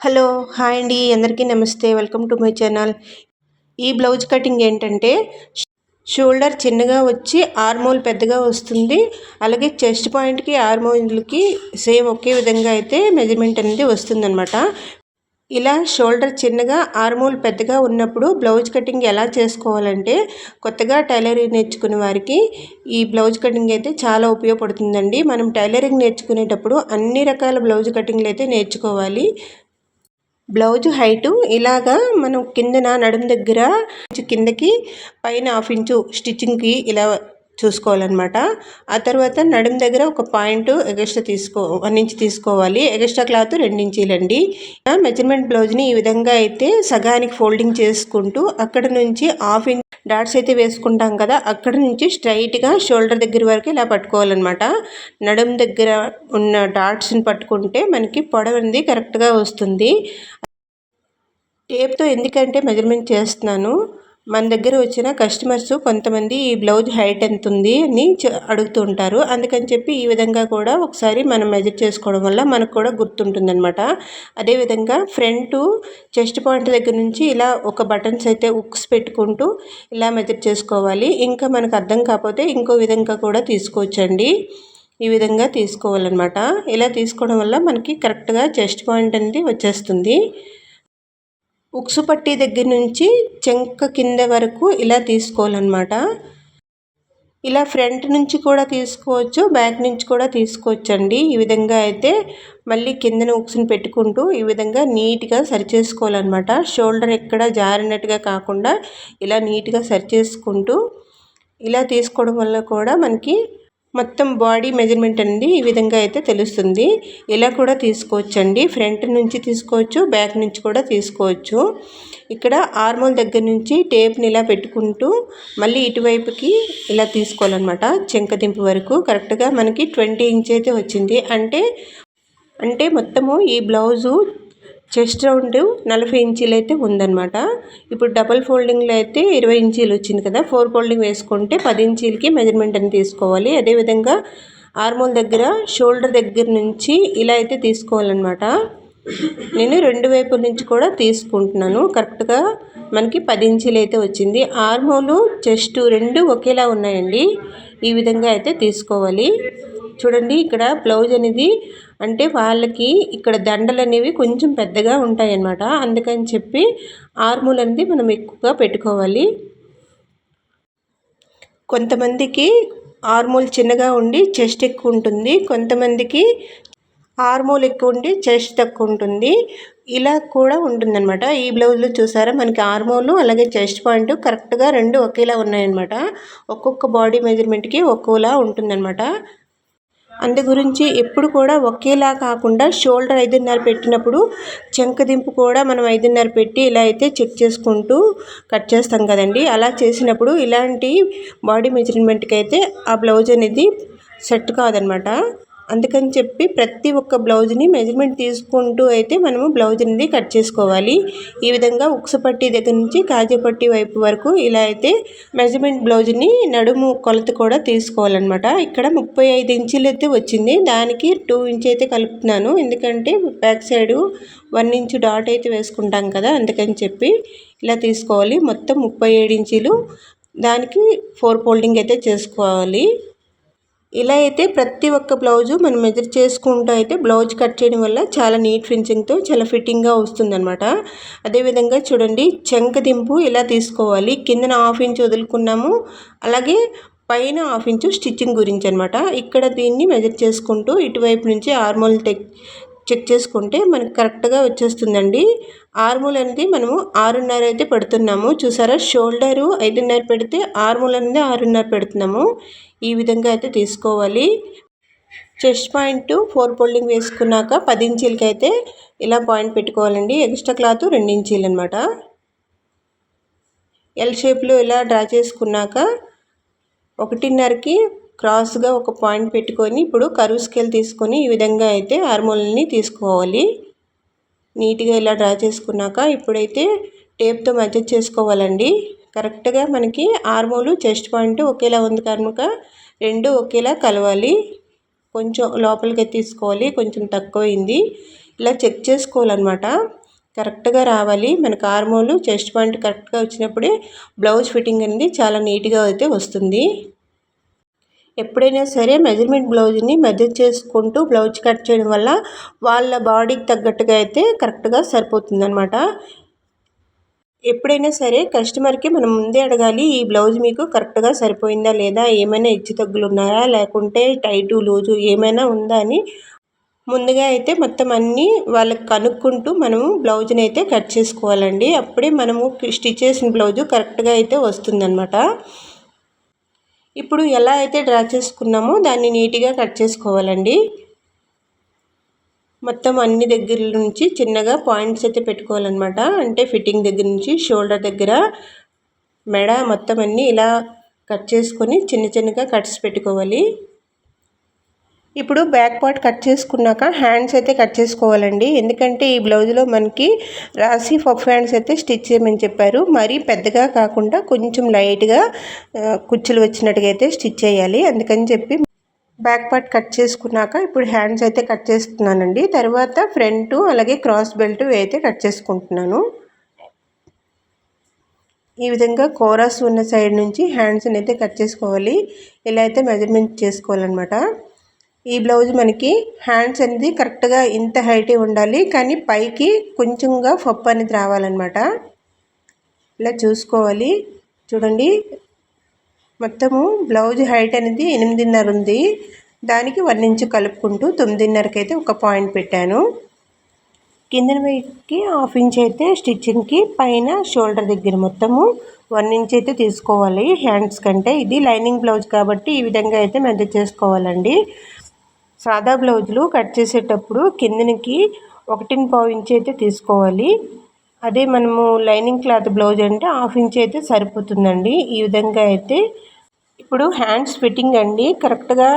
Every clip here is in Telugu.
హలో హాయ్ అండి. అందరికీ నమస్తే. Welcome to my channel. ఈ బ్లౌజ్ కటింగ్ ఏంటంటే షోల్డర్ చిన్నగా వచ్చి ఆర్మోల్ పెద్దగా వస్తుంది. అలాగే చెస్ట్ పాయింట్కి ఆర్మోల్కి సేమ్ ఒకే విధంగా అయితే మెజర్మెంట్ అనేది వస్తుందన్నమాట. ఇలా షోల్డర్ చిన్నగా ఆర్మోల్ పెద్దగా ఉన్నప్పుడు బ్లౌజ్ కటింగ్ ఎలా చేసుకోవాలంటే కొత్తగా టైలరింగ్ నేర్చుకునే వారికి ఈ బ్లౌజ్ కటింగ్ అయితే చాలా ఉపయోగపడుతుందండి. మనం టైలరింగ్ నేర్చుకునేటప్పుడు అన్ని రకాల బ్లౌజ్ కటింగ్లు అయితే నేర్చుకోవాలి. బ్లౌజ్ హైటు ఇలాగా మనం కిందన నడుము దగ్గర కిందకి పైన హాఫ్ ఇంచు స్టిచ్చింగ్కి ఇలా చూసుకోవాలన్నమాట. ఆ తర్వాత నడుం దగ్గర ఒక పాయింట్ ఎగస్ట్రా తీసుకో వన్ ఇంచ్ తీసుకోవాలి. ఎగస్ట్రా క్లాత్ రెండించీలండి మెజర్మెంట్ బ్లౌజ్ని ఈ విధంగా అయితే సగానికి ఫోల్డింగ్ చేసుకుంటూ అక్కడ నుంచి హాఫ్ ఇంచ్ డాట్స్ అయితే వేసుకుంటాం కదా అక్కడ నుంచి స్ట్రైట్గా షోల్డర్ దగ్గర వరకు ఇలా పట్టుకోవాలన్నమాట. నడుం దగ్గర ఉన్న డాట్స్ని పట్టుకుంటే మనకి పొడవు అనేది కరెక్ట్గా వస్తుంది. టేప్తో ఎందుకంటే మెజర్మెంట్ చేస్తున్నాను. మన దగ్గర వచ్చిన కస్టమర్స్ కొంతమంది ఈ బ్లౌజ్ హైట్ ఎంత ఉంది అని అడుగుతూ ఉంటారు. అందుకని చెప్పి ఈ విధంగా కూడా ఒకసారి మనం మెజర్ చేసుకోవడం వల్ల మనకు కూడా గుర్తుంటుంది అనమాట అదేవిధంగా ఫ్రంట్ చెస్ట్ పాయింట్ దగ్గర నుంచి ఇలా ఒక బటన్స్ అయితే ఉక్స్ పెట్టుకుంటూ ఇలా మెజర్ చేసుకోవాలి. ఇంకా మనకు అర్థం కాకపోతే ఇంకో విధంగా కూడా తీసుకోవచ్చండి. ఈ విధంగా తీసుకోవాలన్నమాట. ఇలా తీసుకోవడం వల్ల మనకి కరెక్ట్గా చెస్ట్ పాయింట్ అనేది వచ్చేస్తుంది. ఉక్సు పట్టి దగ్గర నుంచి చెంక కింద వరకు ఇలా తీసుకోవాలన్నమాట. ఇలా ఫ్రంట్ నుంచి కూడా తీసుకోవచ్చు బ్యాక్ నుంచి కూడా తీసుకోవచ్చండి. ఈ విధంగా అయితే మళ్ళీ కిందన ఉక్సుని పెట్టుకుంటూ ఈ విధంగా నీట్గా సరి చేసుకోవాలన్నమాట షోల్డర్ ఎక్కడ జారినట్టుగా కాకుండా ఇలా నీట్గా సరి చేసుకుంటూ ఇలా తీసుకోవడం వల్ల కూడా మనకి మొత్తం బాడీ మెజర్మెంట్ అనేది ఈ విధంగా అయితే తెలుస్తుంది. ఇలా కూడా తీసుకోవచ్చండి. ఫ్రంట్ నుంచి తీసుకోవచ్చు బ్యాక్ నుంచి కూడా తీసుకోవచ్చు. ఇక్కడ ఆర్మోల్ దగ్గర నుంచి టేప్ని ఇలా పెట్టుకుంటూ మళ్ళీ ఇటువైపుకి ఇలా తీసుకోవాలన్నమాట. చెంకదింపు వరకు కరెక్ట్గా మనకి ట్వంటీ ఇంచ్ అయితే వచ్చింది. అంటే అంటే మొత్తము ఈ బ్లౌజు చెస్ట్ రౌండ్ నలభై ఇంచీలు అయితే ఉందన్నమాట. ఇప్పుడు డబల్ ఫోల్డింగ్లో అయితే ఇరవై ఇంచీలు వచ్చింది కదా. ఫోర్ ఫోల్డింగ్ వేసుకుంటే పది ఇంచీలకి మెజర్మెంట్ అని తీసుకోవాలి. అదేవిధంగా ఆర్మోల్ దగ్గర షోల్డర్ దగ్గర నుంచి ఇలా అయితే తీసుకోవాలన్నమాట. నేను రెండు వైపుల నుంచి కూడా తీసుకుంటున్నాను. కరెక్ట్గా మనకి పది ఇంచీలు అయితే వచ్చింది. ఆర్మోలు చెస్ట్ రెండు ఒకేలా ఉన్నాయండి. ఈ విధంగా అయితే తీసుకోవాలి. చూడండి ఇక్కడ బ్లౌజ్ అనేది అంటే వాళ్ళకి ఇక్కడ దండలు అనేవి కొంచెం పెద్దగా ఉంటాయి అన్నమాట అందుకని చెప్పి ఆర్ములు అనేది మనం ఎక్కువగా పెట్టుకోవాలి. కొంతమందికి ఆర్మూల్ చిన్నగా ఉండి చెస్ట్ ఎక్కువ ఉంటుంది. కొంతమందికి ఆర్మోల్ ఎక్కువ ఉండి చెస్ట్ తక్కువ ఉంటుంది. ఇలా కూడా ఉంటుందన్నమాట. ఈ బ్లౌజ్లో చూసారా? మనకి ఆర్మోలు అలాగే చెస్ట్ పాయింట్ కరెక్ట్గా రెండు ఒకేలా ఉన్నాయన్నమాట. ఒక్కొక్క బాడీ మెజర్మెంట్కి ఒక్కోలా ఉంటుందన్నమాట. అందు గురించి ఎప్పుడు కూడా ఒకేలా కాకుండా షోల్డర్ ఐదున్నర పెట్టినప్పుడు చెంకదింపు కూడా మనం ఐదున్నర పెట్టి ఇలా అయితే చెక్ చేసుకుంటూ కట్ చేస్తాం కదండి. అలా చేసినప్పుడు ఇలాంటి బాడీ మెజర్మెంట్కి అయితే ఆ బ్లౌజ్ అనేది సెట్ కాదనమాట. అందుకని చెప్పి ప్రతి ఒక్క బ్లౌజ్ని మెజర్మెంట్ తీసుకుంటూ అయితే మనము బ్లౌజ్ అనేది కట్ చేసుకోవాలి. ఈ విధంగా ఉక్స పట్టి దగ్గర నుంచి కాజపట్టి వైపు వరకు ఇలా అయితే మెజర్మెంట్ బ్లౌజ్ని నడుము కొలత కూడా తీసుకోవాలన్నమాట. ఇక్కడ ముప్పై ఐదు ఇంచులు అయితే వచ్చింది. దానికి టూ ఇంచ్ అయితే కలుపుతున్నాను. ఎందుకంటే back side one inch dot అయితే వేసుకుంటాం కదా అందుకని చెప్పి ఇలా తీసుకోవాలి. మొత్తం ముప్పై ఏడు ఇంచులు. దానికి ఫోర్ ఫోల్డింగ్ అయితే చేసుకోవాలి. ఇలా అయితే ప్రతి ఒక్క బ్లౌజు మనం మెజర్ చేసుకుంటూ అయితే బ్లౌజ్ కట్ చేయడం వల్ల చాలా నీట్ ఫినిషింగ్తో చాలా ఫిట్టింగ్గా వస్తుందన్నమాట. అదేవిధంగా చూడండి చెంకదింపు ఇలా తీసుకోవాలి. కిందన హాఫ్ ఇంచ్ వదులుకున్నాము. అలాగే పైన హాఫ్ ఇంచు స్టిచ్చింగ్ గురించి అనమాట ఇక్కడ దీన్ని మెజర్ చేసుకుంటూ ఇటువైపు నుంచి ఆర్మోల్ టెక్ చెక్ చేసుకుంటే మనకు కరెక్ట్గా వచ్చేస్తుందండి. ఆర్మూల్ అనేది మనము ఆరున్నర అయితే పెడుతున్నాము. చూసారా? షోల్డరు ఐదున్నర పెడితే ఆర్మూల్ అనేది ఆరున్నర పెడుతున్నాము. ఈ విధంగా అయితే తీసుకోవాలి. చెస్ట్ పాయింట్ ఫోర్ ఫోల్డింగ్ వేసుకున్నాక పది ఇంచీలకి అయితే ఇలా పాయింట్ పెట్టుకోవాలండి. ఎక్స్ట్రా క్లాత్ రెండు ఇంచీలు అనమాట ఎల్ షేప్లో ఇలా డ్రా చేసుకున్నాక ఒకటిన్నరకి క్రాస్గా ఒక పాయింట్ పెట్టుకొని ఇప్పుడు కరువు స్కేల్ తీసుకొని ఈ విధంగా అయితే హార్మోల్ని తీసుకోవాలి. నీట్గా ఇలా డ్రా చేసుకున్నాక ఇప్పుడైతే టేప్తో మధ్య చేసుకోవాలండి. కరెక్ట్గా మనకి ఆర్మోలు చెస్ట్ పాయింట్ ఒకేలా ఉంది కనుక రెండు ఒకేలా కలవాలి. కొంచెం లోపలికి తీసుకోవాలి కొంచెం తక్కువైంది. ఇలా చెక్ చేసుకోవాలన్నమాట. కరెక్ట్గా రావాలి. మనకు ఆర్మోలు చెస్ట్ పాయింట్ కరెక్ట్గా వచ్చినప్పుడే బ్లౌజ్ ఫిట్టింగ్ అనేది చాలా నీట్గా అయితే వస్తుంది. ఎప్పుడైనా సరే మెజర్మెంట్ బ్లౌజ్ని మెజర్ చేసుకుంటూ బ్లౌజ్ కట్ చేయడం వల్ల వాళ్ళ బాడీకి తగ్గట్టుగా అయితే కరెక్ట్గా సరిపోతుంది అనమాట ఎప్పుడైనా సరే కస్టమర్కి మనం ముందే అడగాలి ఈ బ్లౌజ్ మీకు కరెక్ట్గా సరిపోయిందా లేదా ఏమైనా హెచ్చు తగ్గులు ఉన్నాయా లేకుంటే టైటు లూజు ఏమైనా ఉందా అని ముందుగా అయితే మొత్తం అన్నీ వాళ్ళకి కనుక్కుంటూ మనము బ్లౌజ్ని అయితే కట్ చేసుకోవాలండి. అప్పుడే మనము స్టిచ్ చేసిన బ్లౌజు కరెక్ట్గా అయితే వస్తుందన్నమాట. ఇప్పుడు ఎలా అయితే డ్రా చేసుకున్నామో దాన్ని నీట్గా కట్ చేసుకోవాలండి. మొత్తం అన్ని దగ్గర నుంచి చిన్నగా పాయింట్స్ అయితే పెట్టుకోవాలన్నమాట. అంటే ఫిట్టింగ్ దగ్గర నుంచి షోల్డర్ దగ్గర మెడ మొత్తం అన్నీ ఇలా కట్ చేసుకొని చిన్న చిన్నగా కట్స్ పెట్టుకోవాలి. ఇప్పుడు బ్యాక్ పార్ట్ కట్ చేసుకున్నాక హ్యాండ్స్ అయితే కట్ చేసుకోవాలండి. ఎందుకంటే ఈ బ్లౌజ్లో మనకి రాసి పఫ్ హ్యాండ్స్ అయితే స్టిచ్ చేయమని చెప్పారు. మరీ పెద్దగా కాకుండా కొంచెం లైట్గా కుచ్చులు వచ్చినట్టుగా అయితే స్టిచ్ చేయాలి. అందుకని చెప్పి బ్యాక్ పార్ట్ కట్ చేసుకున్నాక ఇప్పుడు హ్యాండ్స్ అయితే కట్ చేస్తున్నానండి. తర్వాత ఫ్రంట్ అలాగే క్రాస్ బెల్ట్ అయితే కట్ చేసుకుంటున్నాను. ఈ విధంగా కోరాస్ ఉన్న సైడ్ నుంచి హ్యాండ్స్ని అయితే కట్ చేసుకోవాలి. ఇలా అయితే మెజర్మెంట్ చేసుకోవాలన్నమాట. ఈ బ్లౌజ్ మనకి హ్యాండ్స్ అనేది కరెక్ట్గా ఇంత హైటే ఉండాలి. కానీ పైకి కొంచెంగా పప్పు అనేది రావాలన్నమాట. ఇలా చూసుకోవాలి. చూడండి. మొత్తము బ్లౌజ్ హైట్ అనేది ఎనిమిదిన్నర ఉంది. దానికి వన్ ఇంచు కలుపుకుంటూ తొమ్మిదిన్నరకి అయితే ఒక పాయింట్ పెట్టాను. కింద వైపుకి హాఫ్ ఇంచ్ అయితే స్టిచ్చింగ్కి పైన షోల్డర్ దగ్గర మొత్తము వన్ ఇంచ్ అయితే తీసుకోవాలి హ్యాండ్స్ కంటే. ఇది లైనింగ్ బ్లౌజ్ కాబట్టి ఈ విధంగా అయితే మెద్ద చేసుకోవాలండి. సాదా బ్లౌజులు కట్ చేసేటప్పుడు కిందనికి ఒకటిని పావు ఇంచ్ అయితే తీసుకోవాలి. అదే మనము లైనింగ్ క్లాత్ బ్లౌజ్ అంటే హాఫ్ ఇంచ్ అయితే సరిపోతుందండి. ఈ విధంగా అయితే ఇప్పుడు హ్యాండ్స్ ఫిట్టింగ్ అండి. కరెక్ట్గా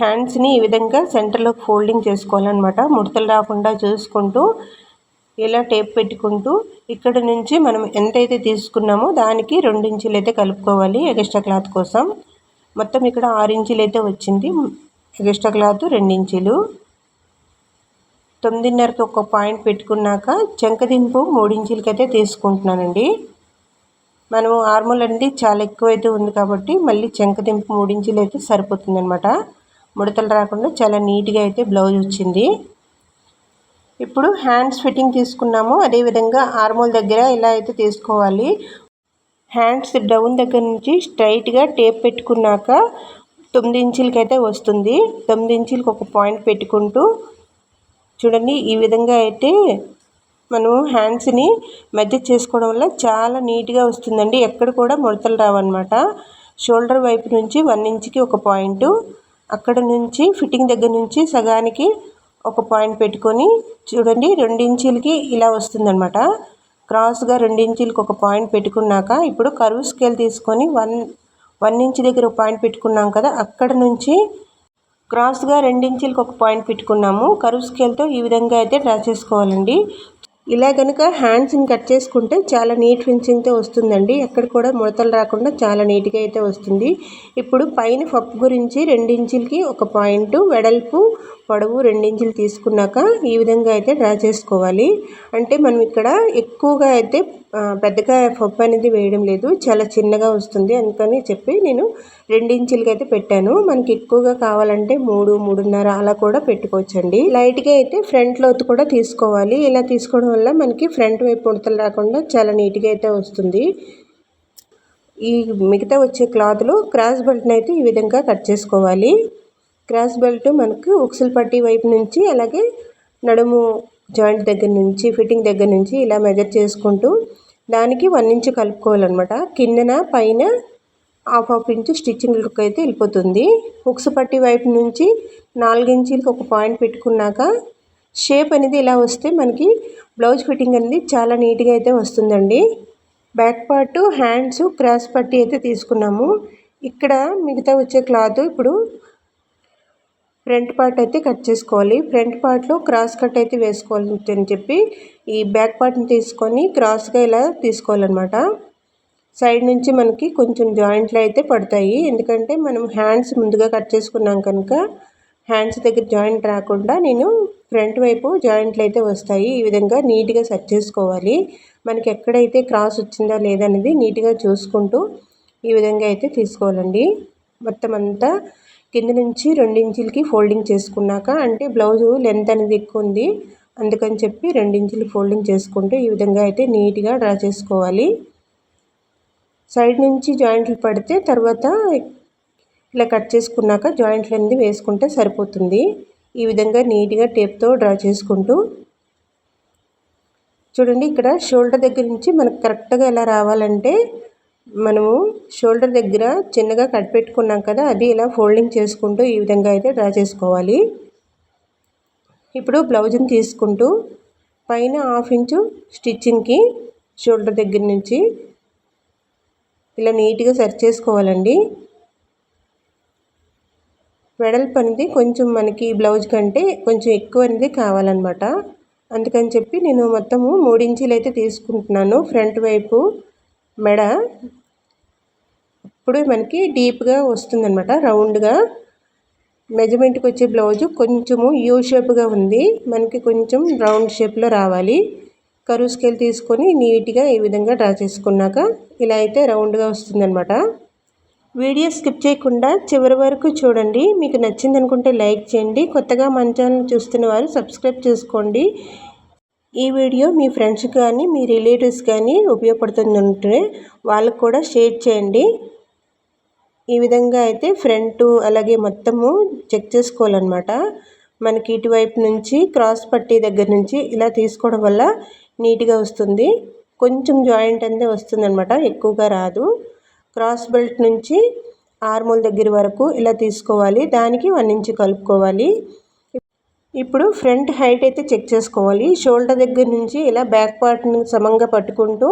హ్యాండ్స్ని ఈ విధంగా సెంటర్లో ఫోల్డింగ్ చేసుకోవాలన్నమాట. ముడతలు రాకుండా చూసుకుంటూ ఇలా టేప్ పెట్టుకుంటూ ఇక్కడ నుంచి మనం ఎంతైతే తీసుకున్నామో దానికి రెండు ఇంచులు అయితే కలుపుకోవాలి ఎగస్ట్రా క్లాత్ కోసం. మొత్తం ఇక్కడ ఆరు ఇంచులు అయితే వచ్చింది. ఎక్స్ట్రా క్లాత్ రెండించులు. తొమ్మిదిన్నరకి ఒక పాయింట్ పెట్టుకున్నాక చెంకదింపు మూడించులకి అయితే తీసుకుంటున్నానండి. మనము ఆర్మోల్ అనేది చాలా ఎక్కువైతే ఉంది కాబట్టి మళ్ళీ చెంకదింపు మూడించులు అయితే సరిపోతుంది అనమాట ముడతలు రాకుండా చాలా నీట్గా అయితే బ్లౌజ్ వచ్చింది. ఇప్పుడు హ్యాండ్స్ ఫిట్టింగ్ తీసుకున్నాము. అదేవిధంగా ఆర్మోల్ దగ్గర ఇలా అయితే తీసుకోవాలి. హ్యాండ్స్ డౌన్ దగ్గర నుంచి స్ట్రైట్గా టేప్ పెట్టుకున్నాక తొమ్మిది ఇంచులకి అయితే వస్తుంది. తొమ్మిది ఇంచులకు ఒక పాయింట్ పెట్టుకుంటూ చూడండి ఈ విధంగా అయితే మనం హ్యాండ్స్ని మధ్య చేసుకోవడం వల్ల చాలా నీట్గా వస్తుందండి. ఎక్కడ కూడా ముడతలు రావన్నమాట. షోల్డర్ వైపు నుంచి వన్ ఇంచ్కి ఒక పాయింట్ అక్కడ నుంచి ఫిట్టింగ్ దగ్గర నుంచి సగానికి ఒక పాయింట్ పెట్టుకొని చూడండి ఇంచులకి ఇలా వస్తుందన్నమాట. క్రాస్గా ఇంచులకి ఒక పాయింట్ పెట్టుకున్నాక ఇప్పుడు కరువు స్కేల్ తీసుకొని వన్ వన్ ఇంచ్ దగ్గర పాయింట్ పెట్టుకున్నాం కదా అక్కడ నుంచి క్రాస్గా రెండించులకు ఒక పాయింట్ పెట్టుకున్నాము. కరువు స్కేల్తో ఈ విధంగా అయితే డ్రా చేసుకోవాలండి. ఇలా కనుక హ్యాండ్స్ని కట్ చేసుకుంటే చాలా నీట్ ఫినిషింగ్తో వస్తుందండి. ఎక్కడ కూడా ముడతలు రాకుండా చాలా నీట్గా అయితే వస్తుంది. ఇప్పుడు పైన పప్పు గురించి రెండించులకి ఒక పాయింట్ వెడల్పు పొడవు రెండించులు తీసుకున్నాక ఈ విధంగా అయితే డ్రా చేసుకోవాలి. అంటే మనం ఇక్కడ ఎక్కువగా అయితే పెద్దగా పప్పు అనేది వేయడం లేదు. చాలా చిన్నగా వస్తుంది అందుకని చెప్పి నేను రెండించులకి అయితే పెట్టాను. మనకి ఎక్కువగా కావాలంటే మూడు మూడున్నర అలా కూడా పెట్టుకోవచ్చండి. లైట్గా అయితే ఫ్రంట్ లోత్ కూడా తీసుకోవాలి. ఇలా తీసుకోవడం వల్ల మనకి ఫ్రంట్ వైపు ఉడతలు రాకుండా చాలా నీట్గా అయితే వస్తుంది. ఈ మిగతా వచ్చే క్లాత్లో క్రాస్ బెల్ట్ని అయితే ఈ విధంగా కట్ చేసుకోవాలి. క్రాస్ బెల్ట్ మనకు ఉక్సల్ పట్టి వైపు నుంచి అలాగే నడుము జాయింట్ దగ్గర నుంచి ఫిట్టింగ్ దగ్గర నుంచి ఇలా మెజర్ చేసుకుంటూ దానికి వన్ ఇంచు కలుపుకోవాలన్నమాట. కిందన పైన హాఫ్ హాఫ్ ఇంచు స్టిచ్చింగ్కి అయితే వెళ్ళిపోతుంది. ఉక్స్ పట్టి వైపు నుంచి నాలుగించీలకి ఒక పాయింట్ పెట్టుకున్నాక షేప్ అనేది ఇలా వస్తే మనకి బ్లౌజ్ ఫిట్టింగ్ అనేది చాలా నీట్గా అయితే వస్తుందండి. బ్యాక్ పార్ట్ హ్యాండ్స్ క్రాస్ పట్టి అయితే తీసుకున్నాము. ఇక్కడ మిగతా వచ్చే క్లాత్ ఇప్పుడు ఫ్రంట్ పార్ట్ అయితే కట్ చేసుకోవాలి. ఫ్రంట్ పార్ట్లో క్రాస్ కట్ అయితే వేసుకోవాలి అని చెప్పి ఈ బ్యాక్ పార్ట్ని తీసుకొని క్రాస్గా ఇలా తీసుకోవాలన్నమాట. సైడ్ నుంచి మనకి కొంచెం జాయింట్లు అయితే పడతాయి. ఎందుకంటే మనం హ్యాండ్స్ ముందుగా కట్ చేసుకున్నాం కనుక హ్యాండ్స్ దగ్గర జాయింట్ రాకుండా నేను ఫ్రంట్ వైపు జాయింట్లు అయితే వస్తాయి. ఈ విధంగా నీట్గా సెట్ చేసుకోవాలి. మనకి ఎక్కడైతే క్రాస్ వచ్చిందా లేదనేది నీట్గా చూసుకుంటూ ఈ విధంగా అయితే తీసుకోవాలండి. మొత్తం అంతా కింద నుంచి ఇంచులకి ఫోల్డింగ్ చేసుకున్నాక అంటే బ్లౌజు లెంత్ అనేది ఎక్కువ ఉంది. అందుకని చెప్పి రెండించులు ఫోల్డింగ్ చేసుకుంటూ ఈ విధంగా అయితే నీట్గా డ్రా చేసుకోవాలి. సైడ్ నుంచి జాయింట్లు పడితే తర్వాత ఇలా కట్ చేసుకున్నాక జాయింట్లు అనేది వేసుకుంటే సరిపోతుంది. ఈ విధంగా నీట్గా టేప్తో డ్రా చేసుకుంటూ. చూడండి ఇక్కడ షోల్డర్ దగ్గర నుంచి మనకు కరెక్ట్గా ఎలా రావాలంటే మనము షోల్డర్ దగ్గర చిన్నగా కట్ పెట్టుకున్నాం కదా అది ఇలా ఫోల్డింగ్ చేసుకుంటూ ఈ విధంగా అయితే డ్రా చేసుకోవాలి. ఇప్పుడు బ్లౌజ్ని తీసుకుంటూ పైన హాఫ్ ఇంచు స్టిచ్చింగ్కి షోల్డర్ దగ్గర నుంచి ఇలా నీట్గా సెర్చ్ చేసుకోవాలండి. వెడల్పు అనేది కొంచెం మనకి బ్లౌజ్ కంటే కొంచెం ఎక్కువ అనేది కావాలన్నమాట. అందుకని చెప్పి నేను మొత్తము మూడించీలు అయితే తీసుకుంటున్నాను. ఫ్రంట్ వైపు మెడ ఇప్పుడు మనకి డీప్గా వస్తుందన్నమాట రౌండ్గా. మెజర్మెంట్కి వచ్చే బ్లౌజు కొంచెము యూ షేప్గా ఉంది. మనకి కొంచెం రౌండ్ షేప్లో రావాలి. కరువు స్కేల్ తీసుకొని నీట్గా ఈ విధంగా డ్రా చేసుకున్నాక ఇలా అయితే రౌండ్గా వస్తుందన్నమాట. వీడియో స్కిప్ చేయకుండా చివరి వరకు చూడండి. మీకు నచ్చింది అనుకుంటే లైక్ చేయండి. కొత్తగా మన ఛానల్ చూస్తున్న వారు సబ్స్క్రైబ్ చేసుకోండి. ఈ వీడియో మీ ఫ్రెండ్స్ కానీ మీ రిలేటివ్స్ కానీ ఉపయోగపడుతుందంటే వాళ్ళకు కూడా షేర్ చేయండి. ఈ విధంగా అయితే ఫ్రంట్ అలాగే మొత్తము చెక్ చేసుకోవాలన్నమాట. మనకి ఇటువైపు నుంచి క్రాస్ పట్టి దగ్గర నుంచి ఇలా తీసుకోవడం వల్ల నీట్గా వస్తుంది. కొంచెం జాయింట్ అనేది వస్తుందన్నమాట ఎక్కువగా రాదు. క్రాస్ బెల్ట్ నుంచి ఆర్మోల్ దగ్గర వరకు ఇలా తీసుకోవాలి. దానికి వన్ ఇంచ్ కలుపుకోవాలి. ఇప్పుడు ఫ్రంట్ హైట్ అయితే చెక్ చేసుకోవాలి. షోల్డర్ దగ్గర నుంచి ఇలా బ్యాక్ పార్ట్ని సమంగా పట్టుకుంటూ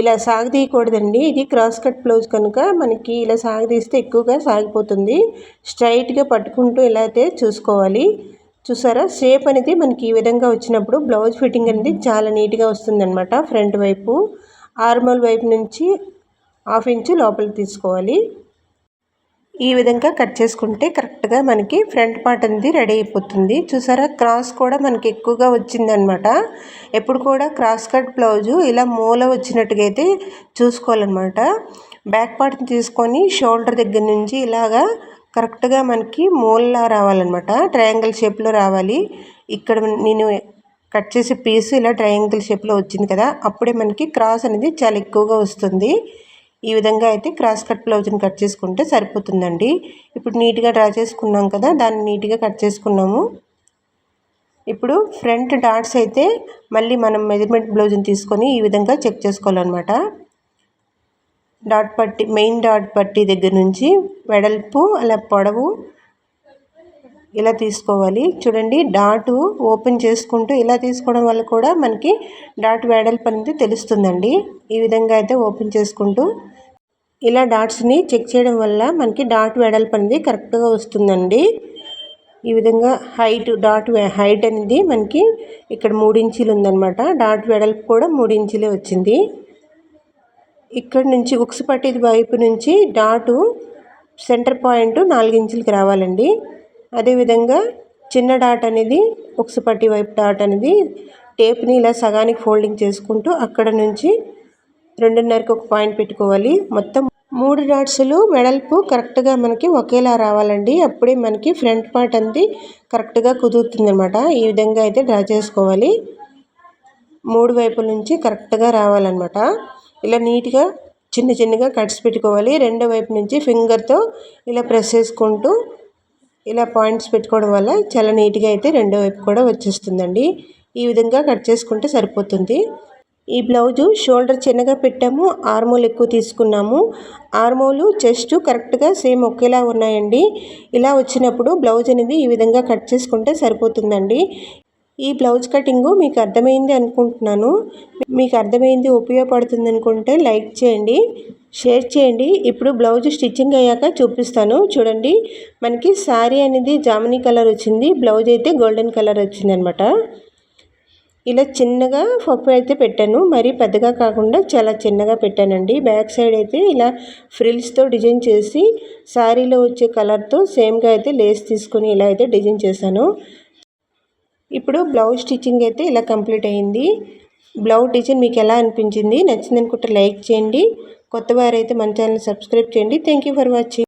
ఇలా సాగదీయకూడదండి. ఇది క్రాస్ కట్ బ్లౌజ్ కనుక మనకి ఇలా సాగదీస్తే ఎక్కువగా సాగిపోతుంది. స్ట్రైట్గా పట్టుకుంటూ ఇలా అయితే చూసుకోవాలి. చూసారా? షేప్ అనేది మనకి ఈ విధంగా వచ్చినప్పుడు బ్లౌజ్ ఫిట్టింగ్ అనేది చాలా నీట్గా వస్తుందన్నమాట. ఫ్రంట్ వైపు ఆర్మల్ వైపు నుంచి హాఫ్ ఇంచు లోపలికి తీసుకోవాలి. ఈ విధంగా కట్ చేసుకుంటే కరెక్ట్గా మనకి ఫ్రంట్ పార్ట్ అనేది రెడీ అయిపోతుంది. చూసారా? క్రాస్ కూడా మనకి ఎక్కువగా వచ్చిందనమాట ఎప్పుడు కూడా క్రాస్ కట్ బ్లౌజు ఇలా మూల వచ్చినట్టుగా అయితే చూసుకోవాలన్నమాట. బ్యాక్ పార్ట్ని తీసుకొని షోల్డర్ దగ్గర నుంచి ఇలాగా కరెక్ట్గా మనకి మూలలా రావాలన్నమాట. ట్రయాంగిల్ షేప్లో రావాలి. ఇక్కడ నేను కట్ చేసే పీస్ ఇలా ట్రయాంగిల్ షేప్లో వచ్చింది కదా అప్పుడే మనకి క్రాస్ అనేది చాలా ఎక్కువగా వస్తుంది. ఈ విధంగా అయితే క్రాస్ కట్ బ్లౌజ్ని కట్ చేసుకుంటే సరిపోతుందండి. ఇప్పుడు నీట్గా డ్రా చేసుకున్నాం కదా దాన్ని నీట్గా కట్ చేసుకున్నాము. ఇప్పుడు ఫ్రంట్ డాట్స్ అయితే మళ్ళీ మనం మెజర్మెంట్ బ్లౌజ్ని తీసుకొని ఈ విధంగా చెక్ చేసుకోవాలన్నమాట. డాట్ పట్టి మెయిన్ డాట్ పట్టి దగ్గర నుంచి వెడల్పు అలా పొడవు ఇలా తీసుకోవాలి. చూడండి డాటు ఓపెన్ చేసుకుంటూ ఇలా తీసుకోవడం వల్ల కూడా మనకి డాట్ వేడల్పు అనేది తెలుస్తుందండి. ఈ విధంగా అయితే ఓపెన్ చేసుకుంటూ ఇలా డాట్స్ని చెక్ చేయడం వల్ల మనకి డాట్ వెడల్పు అనేది కరెక్ట్గా వస్తుందండి. ఈ విధంగా హైట్ డాట్ హైట్ అనేది మనకి ఇక్కడ మూడు ఇంచీలు ఉందన్నమాట. డాట్ వెడల్పు కూడా మూడు ఇంచీలే వచ్చింది. ఇక్కడ నుంచి ఉక్స్ పట్టేది వైపు నుంచి డాటు సెంటర్ పాయింట్ నాలుగు ఇంచులకి రావాలండి. అదేవిధంగా చిన్న డాట్ అనేది ఉక్స్ పట్టి వైపు డాట్ అనేది టేప్ని ఇలా సగానికి ఫోల్డింగ్ చేసుకుంటూ అక్కడ నుంచి రెండున్నరకు ఒక పాయింట్ పెట్టుకోవాలి. మొత్తం మూడు డాట్స్లు వెడల్పు కరెక్ట్గా మనకి ఒకేలా రావాలండి. అప్పుడే మనకి ఫ్రంట్ పార్ట్ అంది కరెక్ట్గా కుదురుతుంది అనమాట ఈ విధంగా అయితే డ్రా చేసుకోవాలి. మూడు వైపుల నుంచి కరెక్ట్గా రావాలన్నమాట. ఇలా నీట్గా చిన్న చిన్నగా కట్స్ పెట్టుకోవాలి. రెండో వైపు నుంచి ఫింగర్తో ఇలా ప్రెస్ చేసుకుంటూ ఇలా పాయింట్స్ పెట్టుకోవడం వల్ల చాలా నీట్గా అయితే రెండో వైపు కూడా వచ్చేస్తుందండి. ఈ విధంగా కట్ చేసుకుంటే సరిపోతుంది. ఈ బ్లౌజు షోల్డర్ చిన్నగా పెట్టాము ఆర్మోల్ ఎక్కువ తీసుకున్నాము. ఆర్మోలు చెస్ట్ కరెక్ట్గా సేమ్ ఒకేలా ఉన్నాయండి. ఇలా వచ్చినప్పుడు బ్లౌజ్ అనేది ఈ విధంగా కట్ చేసుకుంటే సరిపోతుందండి. ఈ బ్లౌజ్ కటింగు మీకు అర్థమైంది అనుకుంటున్నాను. మీకు అర్థమైంది ఉపయోగపడుతుంది అనుకుంటే లైక్ చేయండి. షేర్ చేయండి. ఇప్పుడు బ్లౌజ్ స్టిచ్చింగ్ అయ్యాక చూపిస్తాను. చూడండి మనకి శారీ అనేది జామినీ కలర్ వచ్చింది. బ్లౌజ్ అయితే గోల్డెన్ కలర్ వచ్చింది అనమాట ఇలా చిన్నగా పప్పు అయితే పెట్టాను. మరీ పెద్దగా కాకుండా చాలా చిన్నగా పెట్టానండి. బ్యాక్ సైడ్ అయితే ఇలా ఫ్రిల్స్తో డిజైన్ చేసి శారీలో వచ్చే కలర్తో సేమ్గా అయితే లేస్ తీసుకొని ఇలా అయితే డిజైన్ చేశాను. ఇప్పుడు బ్లౌజ్ స్టిచ్చింగ్ అయితే ఇలా కంప్లీట్ అయింది. బ్లౌజ్ డిజైన్ మీకు ఎలా అనిపించింది? నచ్చింది అనుకుంటే లైక్ చేయండి. కొత్త వారైతే మన ఛానల్ సబ్స్క్రైబ్ చేయండి. Thank you for watching